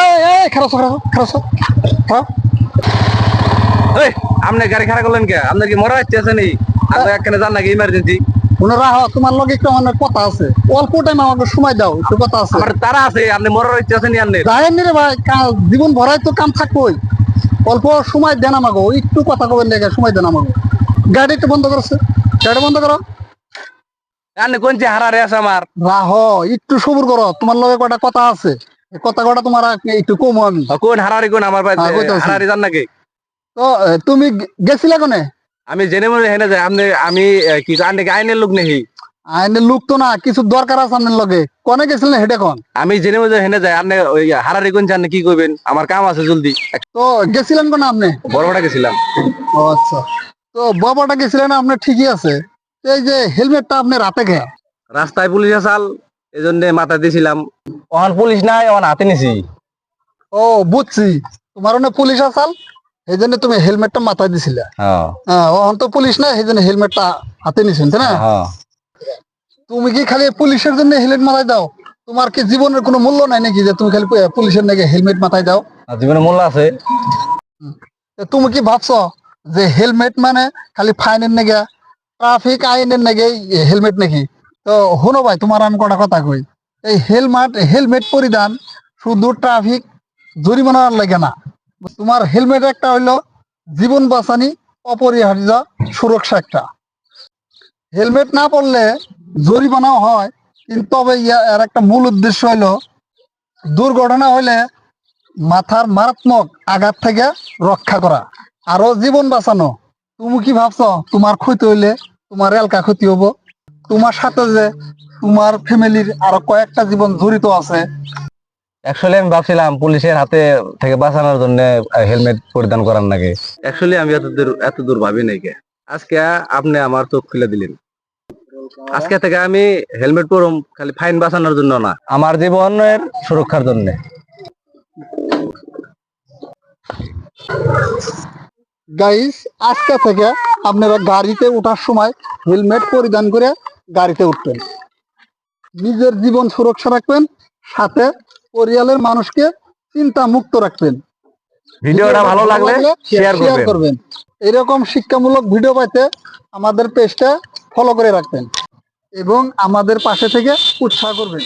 এই এই খারাপ খারাপ খারাপ খারাপ এই আপনি গাড়ি খারাপ করলেন কে? আপনার কি মরা হচ্ছে আছে নি? আপনি এখানে যান নাকি ইমার্জেন্সি ওনারা তোমার লগে একটু আমার কথা আছে। অল্প টাইম আমাকে সময় দাও একটু কথা আছে। আমার তারা আছে আপনি মরার ইচ্ছে আছে নি আপনি? যাহেন রে ভাই জীবন ভরাই তো কাম থাকবোই। অল্প সময় দেন আমাকে একটু কথা কবেন সময় দেন আমাকে। গাড়ি একটু বন্ধ করছে। গাড়ি বন্ধ করো। কোন আছে আমার? রাহ একটু সবুর করো তোমার লগে কটা কথা আছে। কথা কটা তোমার একটু কম আমি। কোন হারারি কোন আমার ভাই হারারি যান নাকি? তো তুমি গেছিলা কোনে? আমি জেনে মনে হেনে যাই আপনি আমি কি আপনি কি আইনের লোক নেই আইনের লোক তো না কিছু দরকার আছে আপনার লগে। কনে গেছিলেন হেডে কোন? আমি জেনে মনে হেনে যাই আপনি ওই হারারি কোন জান কি করবেন আমার কাম আছে জলদি। তো গেছিলেন কোন আপনি? বড় বড় গেছিলাম। ও আচ্ছা। তো বাবাটা গেছিলেন আপনি ঠিকই আছে। এই যে হেলমেটটা আপনি রাতে খেয়ে রাস্তায় পুলিশ আসাল। এই জন্য মাথা দিয়েছিলাম ওখান পুলিশ নাই ওখান হাতে নিছি। ও বুঝছি। তোমার ওখানে পুলিশ আসাল? এই জন্য তুমি হেলমেটটা মাথায় দিছিলে। হ্যাঁ। হ্যাঁ ওখান তো পুলিশ নাই সেই জন্য হেলমেটটা হাতে নিছেন তাই না? হ্যাঁ। তুমি কি খালি পুলিশের জন্য হেলমেট মাথায় দাও? তোমার কি জীবনের কোনো মূল্য নাই নাকি যে তুমি খালি পুলিশের নাকি হেলমেট মাথায় দাও? আর জীবনে মূল্য আছে। তুমি কি ভাবছ যে হেলমেট মানে খালি ফাইনের নাকি ট্রাফিক আইনের নাকি হেলমেট নাকি? তো হলো ভাই তোমার আমি কটা কথা কই। এই হেলমেট হেলমেট পরিধান শুধু ট্রাফিক জরিমানার লাগে না। তোমার হেলমেট একটা হইল জীবন বাঁচানি অপরিহার্য সুরক্ষা একটা। হেলমেট না পরলে জরিমানাও হয়, কিন্তু তবে এর একটা মূল উদ্দেশ্য হইল, দুর্ঘটনা হইলে মাথার মারাত্মক আঘাত থেকে রক্ষা করা। আরও জীবন বাঁচানো। তুমি কি ভাবছ? তোমার ক্ষতি হইলে তোমার এলাকা ক্ষতি হব। তোমার সাথে যে তোমার ফ্যামিলির আরও কয়েকটা জীবন জড়িত আছে। অ্যাকচুয়ালি আমি ভাবছিলাম পুলিশের হাতে থেকে বাঁচানোর জন্য হেলমেট পরিধান করার নাকি। অ্যাকচুয়ালি আমি এত দূর এত দূর ভাবি নাই কে। আজকে আপনি আমার চোখ খুলে দিলেন। আজকে থেকে আমি হেলমেট পরুম খালি ফাইন বাঁচানোর জন্য না আমার জীবনের সুরক্ষার জন্য। গাইস আজকে থেকে আপনারা গাড়িতে ওঠার সময় হেলমেট পরিধান করে গাড়িতে উঠতেন নিজের জীবন সুরক্ষা রাখবেন সাথে পরিয়ালের মানুষকে চিন্তা মুক্ত রাখবেন। ভিডিওটা ভালো লাগলে শেয়ার করবেন। এরকম শিক্ষামূলক ভিডিও পাইতে আমাদের পেজটা ফলো করে রাখবেন এবং আমাদের পাশে থেকে উৎসাহ করবেন।